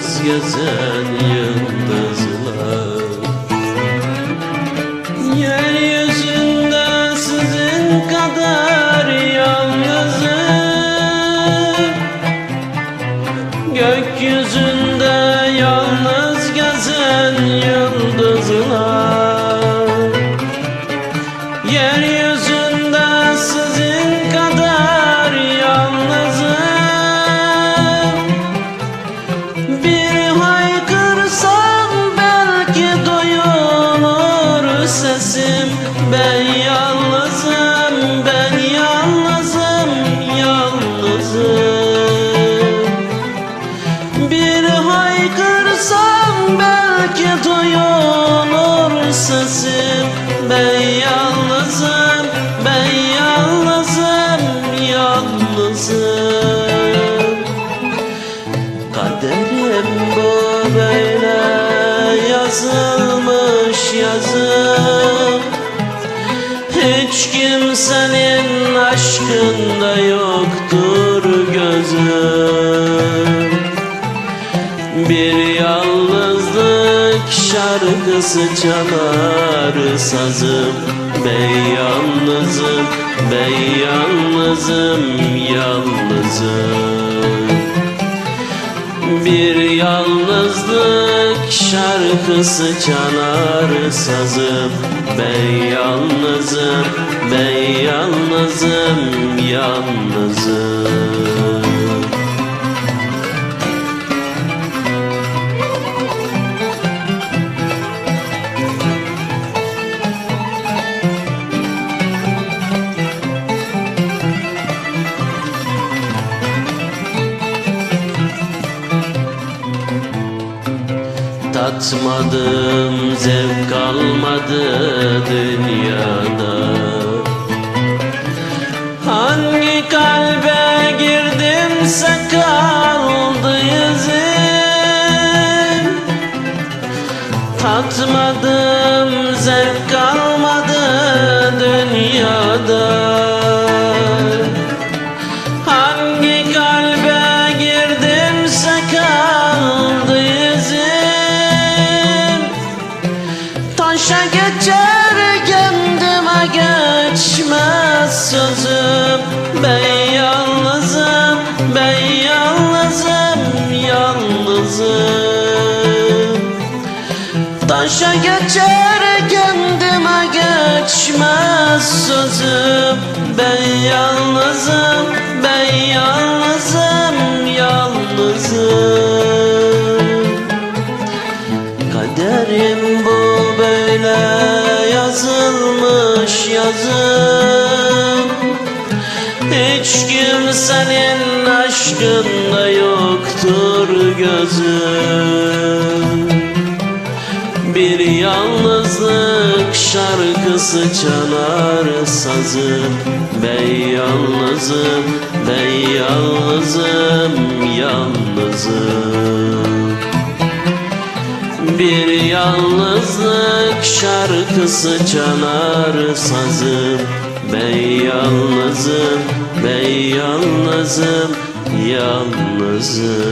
yalnız gezen yıldızlar. Yeryüzünde sizin kadar yalnızım. Kaderim bu böyle yazılmış yazım. Hiç kimsenin aşkında yoktur gözüm. Bir yalnızlık şarkısı çalar sazım Ben yalnızım, ben yalnızım, yalnızım. Bir yalnızlık şarkısı çalar sazım. Ben yalnızım, ben yalnızım, yalnızım Tatmadım zevk kalmadı dünyada. Hangi kalbe girdimse kaldı izim Tatmadım zevk kalmadı dünyada sözüm Ben yalnızım, ben yalnızım, yalnızım. Taşa geçer kendime geçmez sözüm. Ben yalnızım, ben yalnızım, yalnızım. Kaderim bu böyle yazılmış yazım Hiç kimsenin aşkında yoktur gözüm bir yalnızlık şarkısı çalar sazım Ben yalnızım, ben yalnızım, yalnızım. Bir yalnızlık şarkısı çalar sazım Ben yalnızım, ben yalnızım, yalnızım